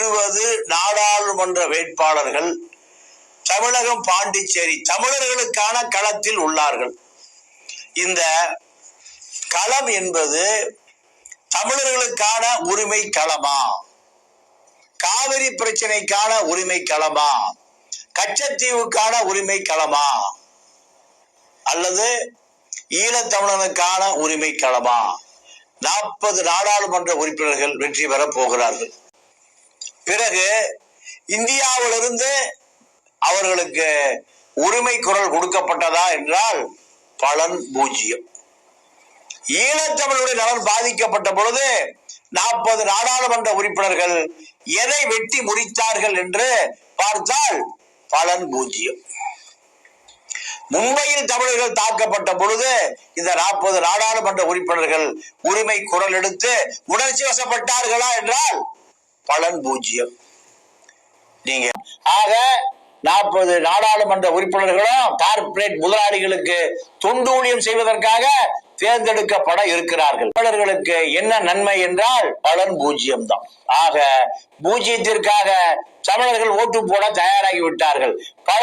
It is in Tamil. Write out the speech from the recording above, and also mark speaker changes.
Speaker 1: இருபது நாடாளுமன்ற வேட்பாளர்கள் தமிழகம் பாண்டிச்சேரி தமிழர்களுக்கான களத்தில் உள்ளார்கள். இந்த களம் என்பது தமிழர்களுக்கான உரிமை களமா? காவிரி பிரச்சனைக்கான உரிமை களமா? கச்சத்தீவுக்கான உரிமை களமா? அல்லது ஈழத்தமிழனுக்கான உரிமை களமா? நாற்பது நாடாளுமன்ற உறுப்பினர்கள் வெற்றி பெறப் போகிறார்கள். பிறகு இந்தியாவிலிருந்து அவர்களுக்கு உரிமை குரல் கொடுக்கப்பட்டதா என்றால் பலன் பூஜ்ஜியம். ஈழத்தமிழுடைய நலன் பாதிக்கப்பட்ட பொழுது நாற்பது நாடாளுமன்ற உறுப்பினர்கள் எதை வெட்டி முடித்தார்கள் என்று பார்த்தால் பலன் பூஜ்ஜியம். மும்பையில் தமிழர்கள் தாக்கப்பட்ட பொழுது இந்த நாற்பது நாடாளுமன்ற உறுப்பினர்கள் உரிமை குரல் எடுத்து உணர்ச்சி வசப்பட்டார்களா என்றால் பலன் பூஜ்ஜியம் நீங்க ஆக நாற்பது நாடாளுமன்ற உறுப்பினர்களும் கார்ப்பரேட் முதலாளிகளுக்கு தொண்டூழியம் செய்வதற்காக தேர்ந்தெடுக்கப்பட இருக்கிறார்கள். தமிழர்களுக்கு என்ன நன்மை என்றால் பலன் பூஜ்ஜியம் தான் ஆக பூஜ்ஜியத்திற்காக தமிழர்கள் ஓட்டு போட தயாராகி விட்டார்கள் பல